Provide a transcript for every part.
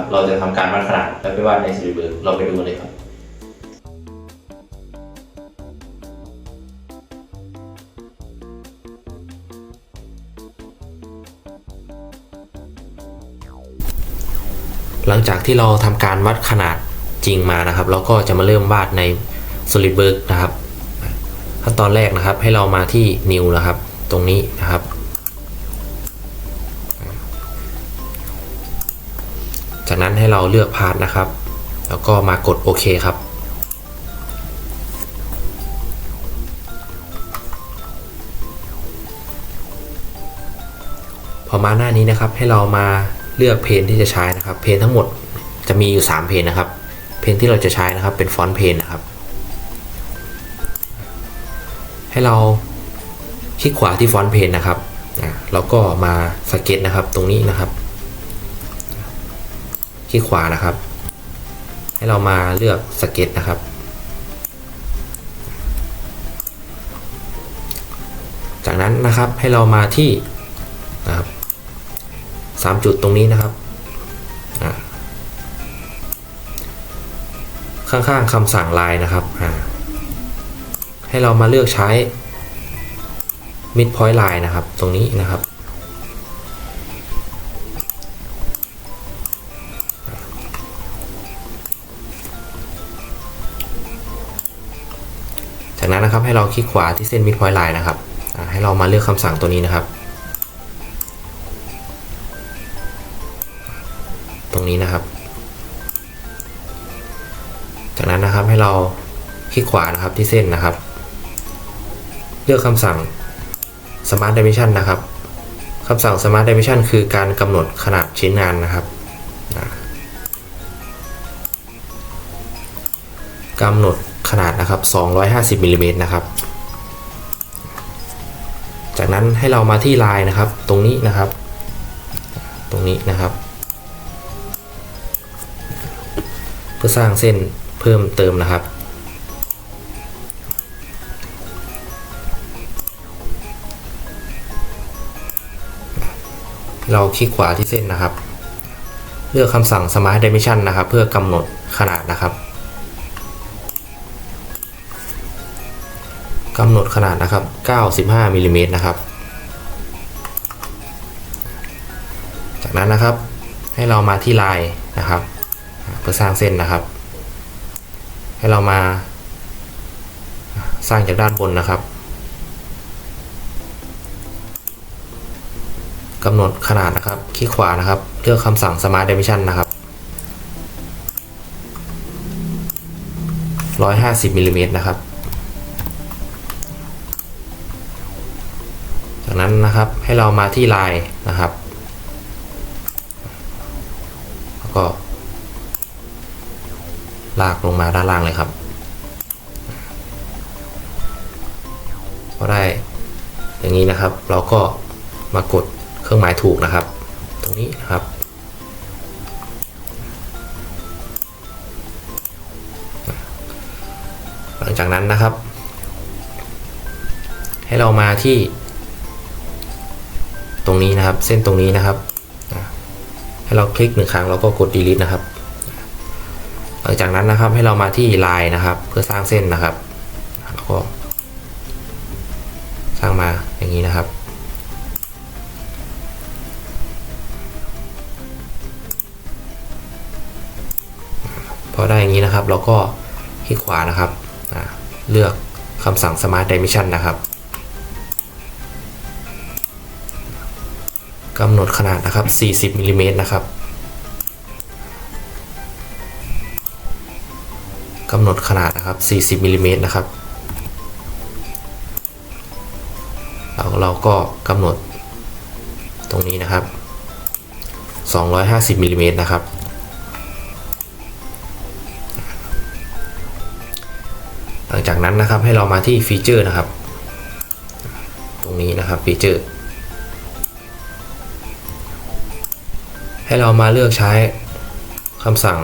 ครับ เราจะทำการวัดขนาดแล้วไปวาดใน SolidWorks เราไปดูกันเลยครับหลังจากที่เราทำการวัดขนาดจริงมานะครับ เราก็จะมาเริ่มวาดใน SolidWorks นะครับ ขั้นตอนแรกนะครับให้เรามาที่ New นะครับ ตรงนี้นะครับ จากนั้นให้เราเลือกพาร์ทนะครับ แล้วก็มากดโอเคครับ พอมาหน้านี้นะครับให้เรามาเลือกเพนที่จะใช้นะครับ เพนทั้งหมดจะมีอยู่ 3 เพนนะครับ เพนที่เราจะใช้นะครับเป็นฟอนต์เพนนะครับ ให้เราคลิกขวาที่ฟอนต์เพนนะครับ แล้วก็มาสเก็ตนะครับตรงนี้นะครับ คลิกขวานะครับ ให้เรามาเลือกสเก็ตนะครับ จากนั้นนะครับให้เรามาที่นะครับสามจุดตรงนี้นะครับข้างๆคำสั่งลายนะครับ ให้เรามาเลือกใช้ mid point line นะครับ ตรงนี้นะครับ ให้เราคลิกขวาที่เส้น mid point line นะครับให้เรามาเลือกคำสั่งตัวนี้นะครับ ตรงนี้นะครับ จากนั้นนะครับให้เราคลิกขวานะครับที่เส้นนะครับ เลือกคำสั่ง smart dimension นะครับคำสั่ง smart dimension คือการกำหนดขนาดชิ้นงานนะครับกำหนด ขนาดนะครับ 250มิลลิเมตรนะครับ จากนั้นให้เรามาที่ลายนะครับ ตรงนี้นะครับ ตรงนี้นะครับ เพื่อสร้างเส้นเพิ่มเติมนะครับเราคลิกขวาที่เส้นนะครับ เลือกคำสั่ง Smart Dimension นะครับ เพื่อกำหนดขนาดนะครับ กำหนดขนาดนะครับ 95มิลลิเมตรนะครับ จากนั้นนะครับ ให้เรามาที่ลายนะครับ เพื่อสร้างเส้นนะครับ ให้เรามา สร้างจากด้านบนนะครับกำหนดขนาดนะครับ คลิกขวานะครับ เลือกคำสั่ง Smart Dimension นะครับ 150มิลลิเมตรนะครับ นะครับ ให้เรามาที่ลายนะครับ แล้วก็ลากลงมาด้านล่างเลยครับพอได้อย่างนี้นะครับ เราก็มากดเครื่องหมายถูกนะครับ ตรงนี้นะครับหลังจากนั้นนะครับ ให้เรามาที่ ตรงนี้นะครับ เส้นตรงนี้นะครับ ให้เราคลิกหนึ่งครั้งแล้วก็กด delete นะครับ หลังจากนั้นนะครับให้เรามาที่ลายนะครับ เพื่อสร้างเส้นนะครับแล้วก็ สร้างมาอย่างนี้นะครับพอได้อย่างนี้นะครับ เราก็คลิกขวานะครับ เลือกคำสั่ง Smart Dimension นะครับ กำหนดขนาดนะครับ 40มิลลิเมตรนะครับกำหนดขนาดนะครับ 40มิลลิเมตรนะครับแล้วเราก็กำหนดตรงนี้นะครับ 250มิลลิเมตรนะครับ หลังจากนั้นนะครับให้เรามาที่ฟีเจอร์นะครับ ตรงนี้นะครับฟีเจอร์ ให้เรามาเลือกใช้คำสั่ง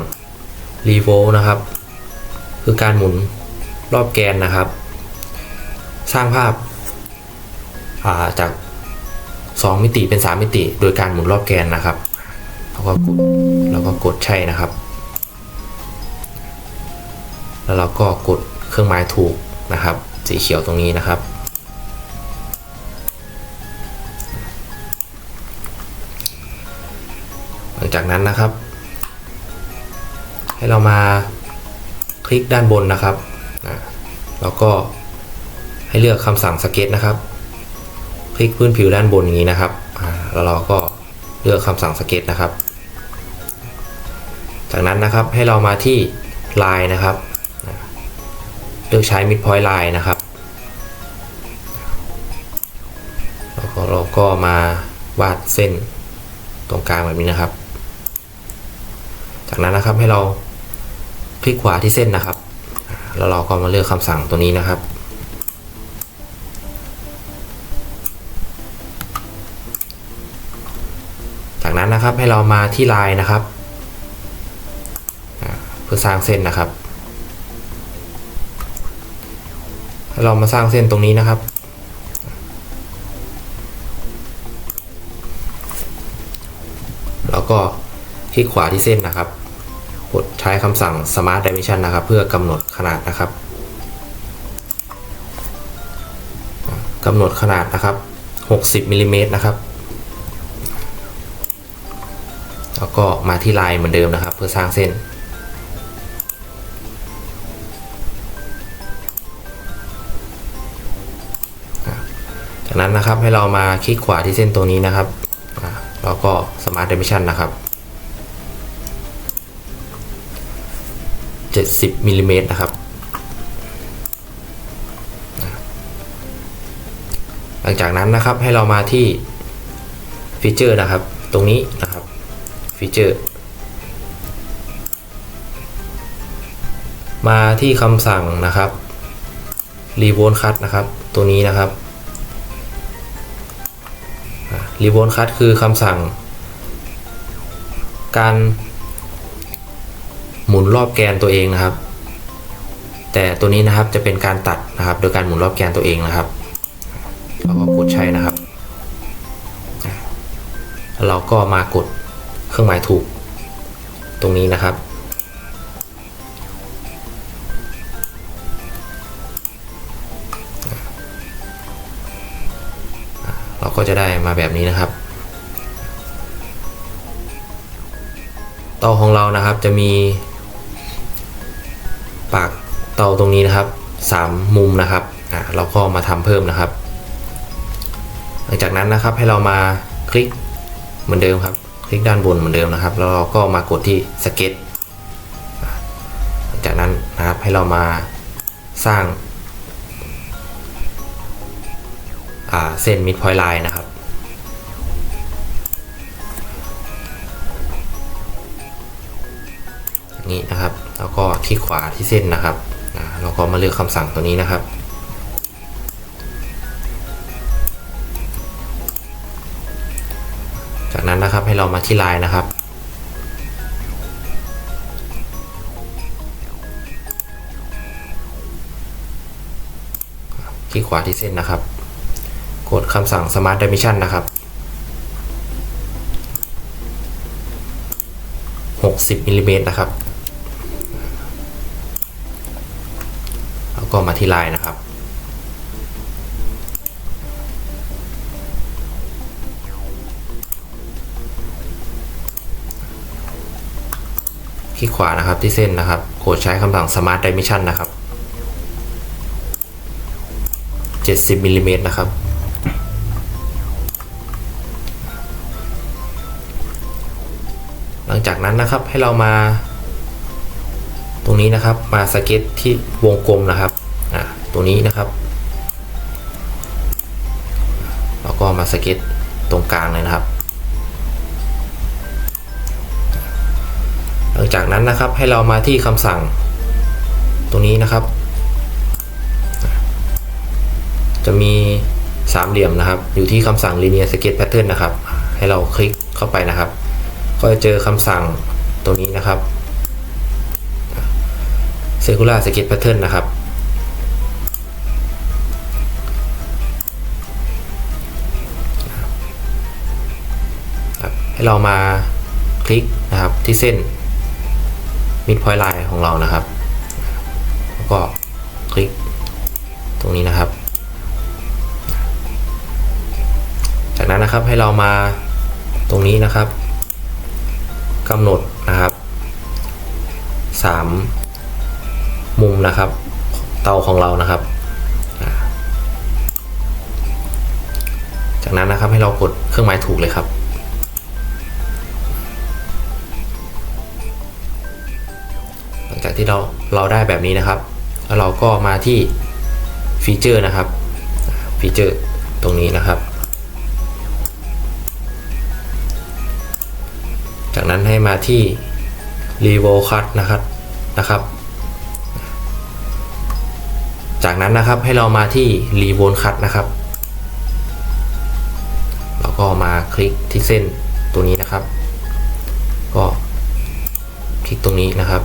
revolve นะครับ คือการหมุนรอบแกนนะครับ สร้างภาพาจาก 2 มิติเป็น 3 มิติ โดยการหมุนรอบแกนนะครับแล้วก็กดแล้วก็กดใช่นะครับ แล้วเราก็กดเครื่องหมายถูกนะครับ สีเขียวตรงนี้นะครับ นั้นนะครับ ให้เรามาคลิกด้านบนนะครับแล้วก็ให้เลือกคำสั่งสเก็ตนะครับ คลิกพื้นผิวด้านบนอย่างนี้นะครับแล้วเราก็เลือกคำสั่งสเก็ตนะครับ จากนั้นนะครับให้เรามาที่ลายนะครับ เลือกใช้ midpoint line นะครับแล้วเราก็มาวาดเส้นตรงกลางแบบนี้นะครับ จากนั้นนะครับให้เราคลิกขวาที่เส้นนะครับ แล้วเราก็มาเลือกคำสั่งตัวนี้นะครับ จากนั้นนะครับให้เรามาที่ลายนะครับ เพื่อสร้างเส้นนะครับ เรามาสร้างเส้นตรงนี้นะครับแล้วก็คลิกขวาที่เส้นนะครับ ดใช้คำสั่ง Smart Dimension นะครับ เพื่อกำหนดขนาดนะครับกำหนดขนาดนะครับ 60มิลลิเมตรนะครับ แล้วก็มาที่ลายเหมือนเดิมนะครับ เพื่อสร้างเส้น จากนั้นนะครับให้เรามาคลิกขวาที่เส้นตรงนี้นะครับ แล้วก็ Smart Dimension นะครับ 70มิลลิเมตรนะครับ หลังจากนั้นนะครับให้เรามาที่ฟีเจอร์นะครับ ตรงนี้นะครับฟีเจอร์ มาที่คำสั่งนะครับรีโว e คั t นะครับ ตัวนี้นะครับรีโว e คั t คือคำสั่ง การ หมุนรอบแกนตัวเองนะครับ แต่ตัวนี้นะครับจะเป็นการตัดนะครับ โดยการหมุนรอบแกนตัวเองนะครับเราก็กดใช้นะครับ เราก็มากดเครื่องหมายถูกตรงนี้นะครับ เราก็จะได้มาแบบนี้นะครับเตาของเรานะครับจะมี ปากเตาตรงนี้นะครับสามมุมนะครับอ่าเราก็มาทำเพิ่มนะครับ หลังจากนั้นนะครับให้เรามาคลิกเหมือนเดิมครับ คลิกด้านบนเหมือนเดิมนะครับ แล้วเราก็มากดที่สเก็ตหลังจากนั้นนะครับให้เรามาสร้างอ่าเส้นมิดพอยไลน์นะครับอย่างนี้นะครับ แล้วก็ที่ขวาที่เส้นนะครับอ่าเราก็มาเลือกคำสั่งตัวนี้นะครับ จากนั้นนะครับให้เรามาที่ลายนะครับ คลิกขวาที่เส้นนะครับ กดคำสั่ง Smart Dimension นะครับ60มิลลิเมตรนะครับ แล้ว ก็มาที่ลายนะครับ คลิกขวานะครับที่เส้นนะครับกดใช้คำสั่ง Smart Dimension นะครับ 70มิลลิเมตรนะครับหลังจากนั้นนะครับให้เรามา ตรงนี้นะครับมาสเก็ตที่วงกลมนะครับ นี้นะครับแล้วก็มาสเก็ตตรงกลางเลยนะครับ หลังจากนั้นนะครับให้เรามาที่คำสั่งตรงนี้นะครับ จะมีสามเหลี่ยมนะครับ อยู่ที่คำสั่ง linear sketch pattern นะครับ ให้เราคลิกเข้าไปนะครับ ก็จะเจอคำสั่งตัวนี้นะครับ circular sketch pattern นะครับ ให้เรามาคลิกนะครับที่เส้น mid point line ของเรานะครับ แล้วก็คลิกตรงนี้นะครับ จากนั้นนะครับให้เรามาตรงนี้นะครับกำหนดนะครับสามมุมนะครับ เตาของเรานะครับ จากนั้นนะครับให้เรากดเครื่องหมายถูกเลยครับ ที่เราเราได้แบบนี้นะครับ แล้วเราก็มาที่ฟีเจอร์นะครับฟีเจอร์ตรงนี้นะครับ จากนั้นให้มาที่ r e v o Cut นะครับนะครับ จากนั้นนะครับให้เรามาที่ r e v o Cut นะครับแล้วก็มาคลิกที่เส้นตัวนี้นะครับ ก็คลิกตรงนี้นะครับ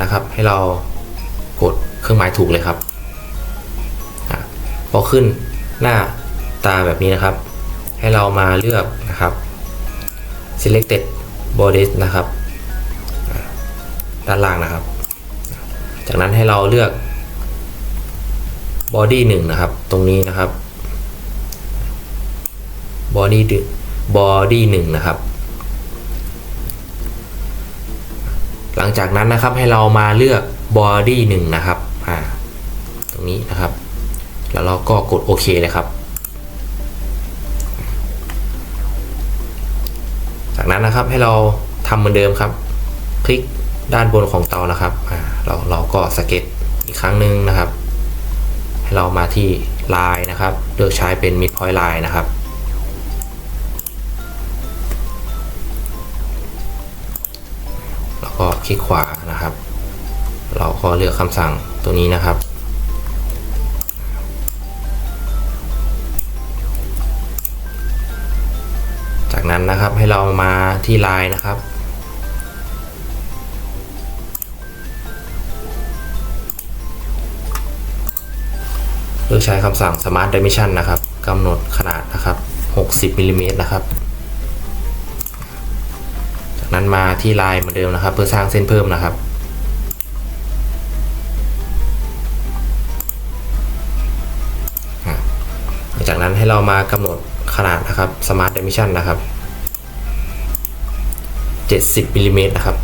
นะครับ ให้เรากดเครื่องหมายถูกเลยครับพอขึ้นหน้าตาแบบนี้นะครับ ให้เรามาเลือกนะครับ selected borders นะครับ ด้านล่างนะครับ จากนั้นให้เราเลือก body 1นะครับ ตรงนี้นะครับ body body 1นะครับ หลังจากนั้นนะครับให้เรามาเลือก body 1 นะครับอ่าตรงนี้นะครับ แล้วเราก็กดโอเคเลยครับ จากนั้นนะครับให้เราทำเหมือนเดิมครับ คลิกด้านบนของเตานะครับอ่าเราเราก็สเก็ตอีกครั้งหนึ่งนะครับ ให้เรามาที่ลายนะครับ เลือกใช้เป็น mid point line นะครับ คลิกขวานะครับ เราก็เลือกคำสั่งตัวนี้นะครับ จากนั้นนะครับให้เรามาที่ไลน์นะครับเลือกใช้คำสั่ง Smart Dimension นะครับกำหนดขนาดนะครับ 60มิลลิเมตรนะครับ นั้นมาที่ลายเหมือนเดิมนะครับ เพื่อสร้างเส้นเพิ่มนะครับ หลังจากนั้นให้เรามากำหนดขนาดนะครับ Smart Dimension นะครับ 70มิลลิเมตรนะครับ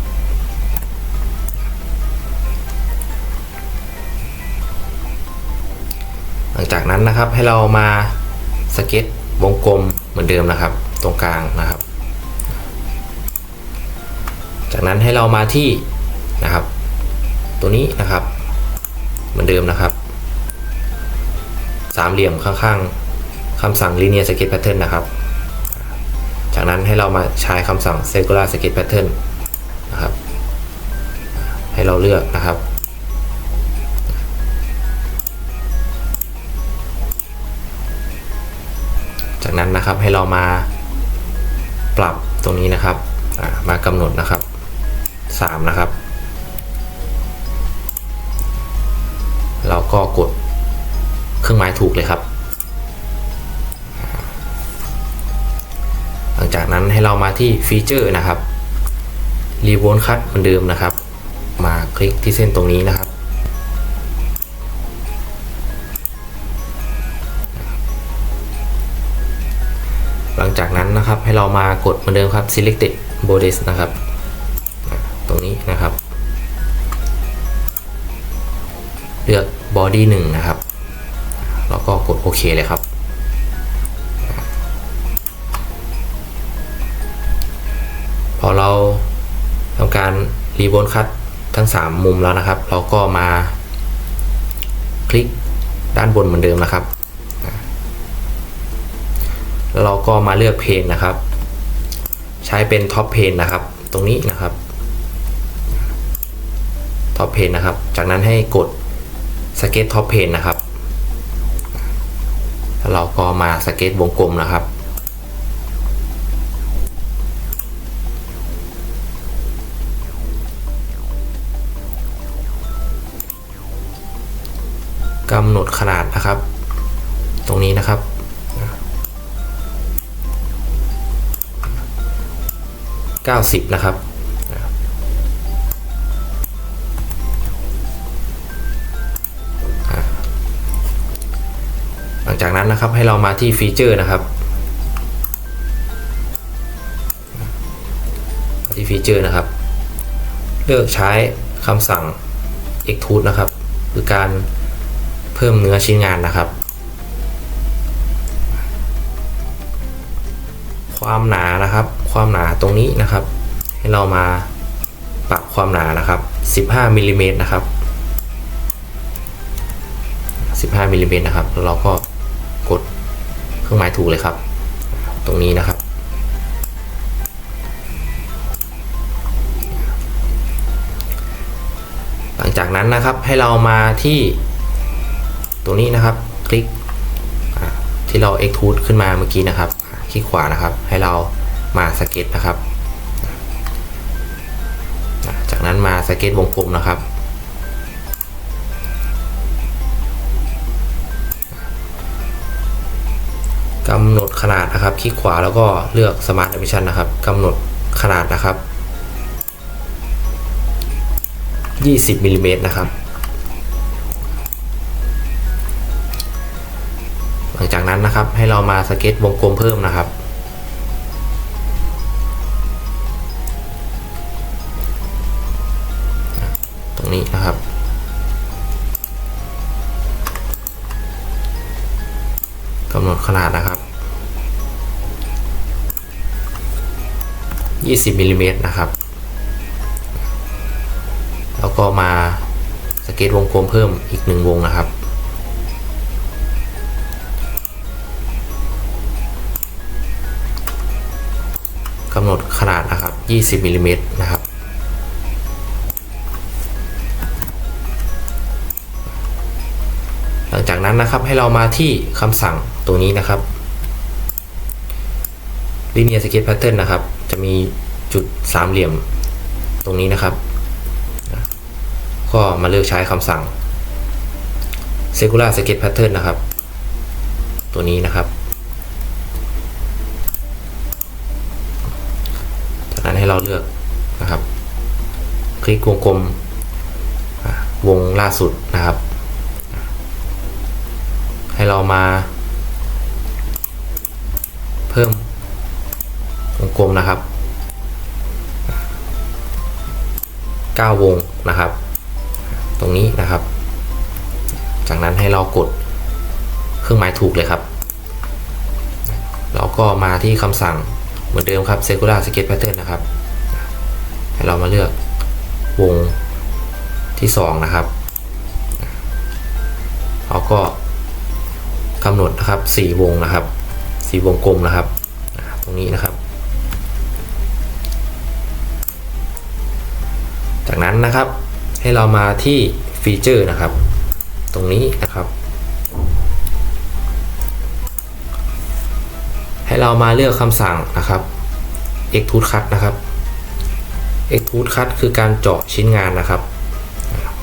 หลังจากนั้นนะครับให้เรามาสเก็ตวงกลมเหมือนเดิมนะครับ ตรงกลางนะครับ จากนั้นให้เรามาที่นะครับ ตัวนี้นะครับ เหมือนเดิมนะครับ สามเหลี่ยมข้างๆคำสั่ง linear sketch pattern นะครับ จากนั้นให้เรามาใช้คำสั่ง circular sketch pattern นะครับ ให้เราเลือกนะครับจากนั้นนะครับให้เรามาปรับตรงนี้นะครับ มากำหนดนะครับ 3 นะครับเราก็กดเครื่องหมายถูกเลยครับ หลังจากนั้นให้เรามาที่ฟีเจอร์นะครับรีโวนคัตเหมือนเดิมนะครับ มาคลิกที่เส้นตรงนี้นะครับ หลังจากนั้นนะครับให้เรามากดเหมือนเดิมครับ selected borders นะครับ นะครับ เลือก body 1 นะครับ แล้วก็กดโอเคเลยครับ พอเราทำการรีโวนคัตทั้ง 3 มุมแล้วนะครับ เราก็มาคลิกด้านบนเหมือนเดิมนะครับ แล้วเราก็มาเลือกเพนนะครับ ใช้เป็นท็อปเพนนะครับ ตรงนี้นะครับ ท็อปเพนนะครับ จากนั้นให้กดสเก็ตท็อปเพนนะครับแล้วเราก็มาสเก็ตวงกลมนะครับ กำหนดขนาดนะครับ ตรงนี้นะครับ90 นะครับ จากนั้นนะครับให้เรามาที่ฟีเจอร์นะครับที่ฟีเจอร์นะครับ เลือกใช้คำสั่ง extrude นะครับคือการเพิ่มเนื้อชิ้นงานนะครับ ความหนานะครับ ความหนาตรงนี้นะครับ ให้เรามาปรับความหนานะครับ 15มิลลิเมตรนะครับ 15มิลลิเมตรนะครับ แล้วเราก็ เครื่องหมายถูกเลยครับ ตรงนี้นะครับ หลังจากนั้นนะครับให้เรามาที่ตรงนี้นะครับ คลิกที่เรา extrude ขึ้นมาเมื่อกี้นะครับ คลิกขวานะครับ ให้เรามาสเก็ตนะครับ จากนั้นมาสเก็ตวงกลมนะครับ กำหนดขนาดนะครับ คลิกขวาแล้วก็เลือก Smart Dimension นะครับกำหนดขนาดนะครับ 20มิลลิเมตรนะครับ หลังจากนั้นนะครับให้เรามาสเก็ตวงกลมเพิ่มนะครับ ตรงนี้นะครับำหนดขนาดนะครับ 20มิลลิเมตรนะครับ แล้วก็มาสเก็ตวงกลมเพิ่มอีกหนึ่งวงนะครับ กำหนดขนาดนะครับ 20มิลลิเมตรนะครับ จากนั้นนะครับให้เรามาที่คำสั่งตัวนี้นะครับ linear sketch pattern นะครับ จะมีจุดสามเหลี่ยมตรงนี้นะครับ ก็มาเลือกใช้คำสั่ง circular sketch pattern นะครับ ตัวนี้นะครับ จากนั้นให้เราเลือกนะครับ คลิกวงกลมวงล่าสุดนะครับ ให้เรามา เพิ่มวงกลมนะครับ 9 วงนะครับ ตรงนี้นะครับ จากนั้นให้เรากดเครื่องหมายถูกเลยครับแล้วก็มาที่คำสั่งเหมือนเดิมครับ circular sketch pattern นะครับ ให้เรามาเลือกวงที่ 2 นะครับแล้วก็ กำหนดนะครับ 4 วงนะครับ 4 วงกลมนะครับ ตรงนี้นะครับ จากนั้นนะครับให้เรามาที่ฟีเจอร์นะครับ ตรงนี้นะครับ ให้เรามาเลือกคำสั่งนะครับ extrude cut นะครับ extrude cut คือการเจาะชิ้นงานนะครับ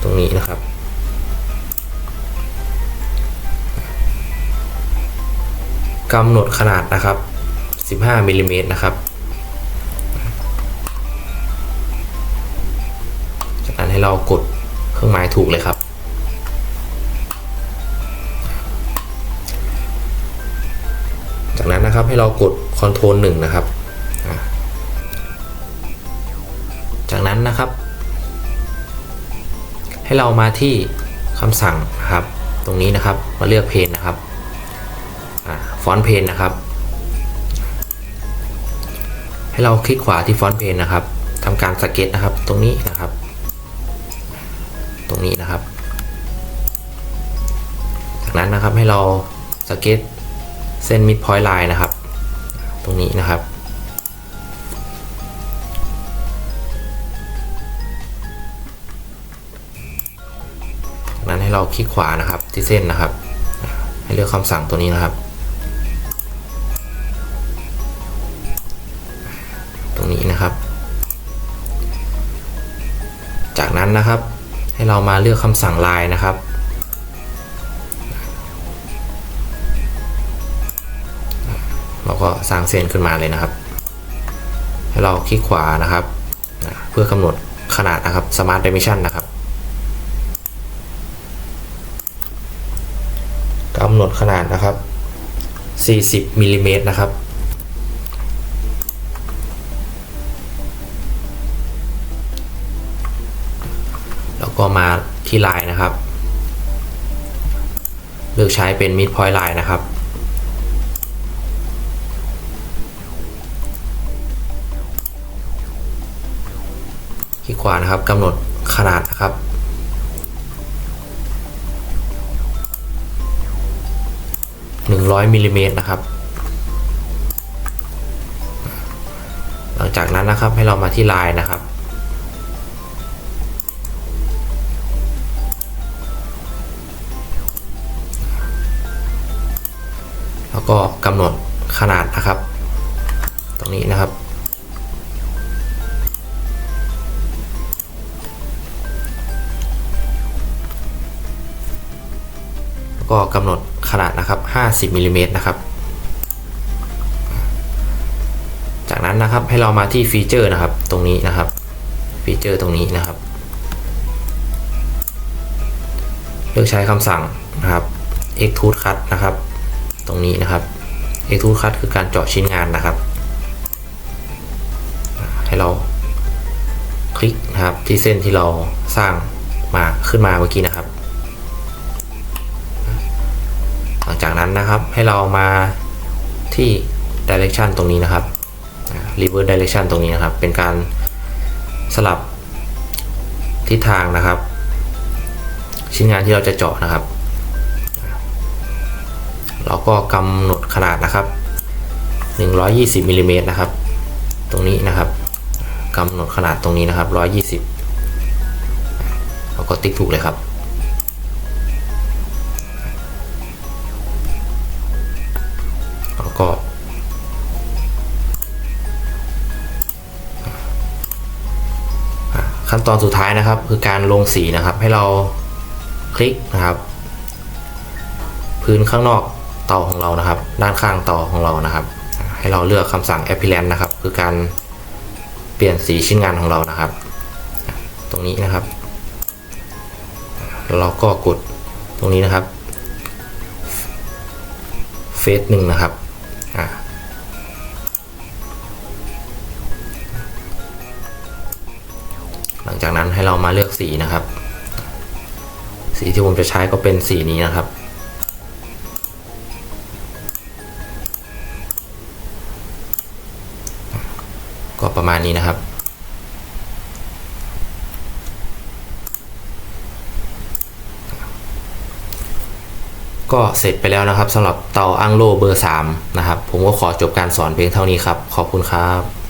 ตรงนี้นะครับ กำหนดขนาดนะครับ 15มิลลิเมตรนะครับจากนั้นให้เรากดเครื่องหมายถูกเลยครับ จากนั้นนะครับให้เรากด Ctrl 1 นะครับ จากนั้นนะครับ ให้เรามาที่คำสั่งนะครับ ตรงนี้นะครับมาเลือกเพนนะครับ ฟอนต์เพนนะครับ ให้เราคลิกขวาที่ฟอนต์เพนนะครับทำการสเก็ตนะครับตรงนี้นะครับ ตรงนี้นะครับ จากนั้นนะครับให้เราสเก็ตเส้นมิดพอยต์ไลน์นะครับ ตรงนี้นะครับจากนั้นให้เราคลิกขวานะครับที่เส้นนะครับ ให้เลือกคำสั่งตัวนี้นะครับ นนนะครับ ให้เรามาเลือกคำสั่งลายนะครับ เราก็สร้างเส้นขึ้นมาเลยนะครับ ให้เราคลิกขวานะครับ เพื่อกำหนดขนาดนะครับ Smart Dimension นะครับกำหนดขนาดนะครับ 40มิลลิเมตรนะครับ ที่ลายนะครับ เลือกใช้เป็น mid point line นะครับ คลิกขวานะครับกำหนดขนาดนะครับ 100มิลลิเมตรนะครับ หลังจากนั้นนะครับให้เรามาที่ลายนะครับ ก็กำหนดขนาดนะครับ ตรงนี้นะครับแล้วก็กำหนดขนาดนะครับ 50มิลลิเมตรนะครับ จากนั้นนะครับให้เรามาที่ฟีเจอร์นะครับ ตรงนี้นะครับ ฟีเจอร์ตรงนี้นะครับ เลือกใช้คำสั่งนะครับ extrude cut นะครับ ตรงนี้นะครับ extrude cut คือการเจาะชิ้นงานนะครับ ให้เราคลิกนะครับที่เส้นที่เราสร้างมาขึ้นมาเมื่อกี้นะครับ หลังจากนั้นนะครับให้เรามาที่ direction ตรงนี้นะครับ reverse direction ตรงนี้นะครับ เป็นการสลับทิศทางนะครับ ชิ้นงานที่เราจะเจาะนะครับ เราก็กำหนดขนาดนะครับ 120มิลลิเมตรนะครับ ตรงนี้นะครับกำหนดขนาดตรงนี้นะครับ 120เราก็ติ๊กถูกเลยครับแล้วก็ขั้นตอนสุดท้ายนะครับ คือการลงสีนะครับให้เราคลิกนะครับ พื้นข้างนอก เตาของเรานะครับ ด้านข้างเตาของเรานะครับ ให้เราเลือกคำสั่ง appearance นะครับ คือการเปลี่ยนสีชิ้นงานของเรานะครับ ตรงนี้นะครับ เราก็กดตรงนี้นะครับเฟสหนึ่งนะครับหลังจากนั้นให้เรามาเลือกสีนะครับ สีที่ผมจะใช้ก็เป็นสีนี้นะครับ นี้นะครับก็เสร็จไปแล้วนะครับสำหรับเตาอังโลเบอร์ 3 นะครับ ผมก็ขอจบการสอนเพียงเท่านี้ครับ ขอบคุณครับ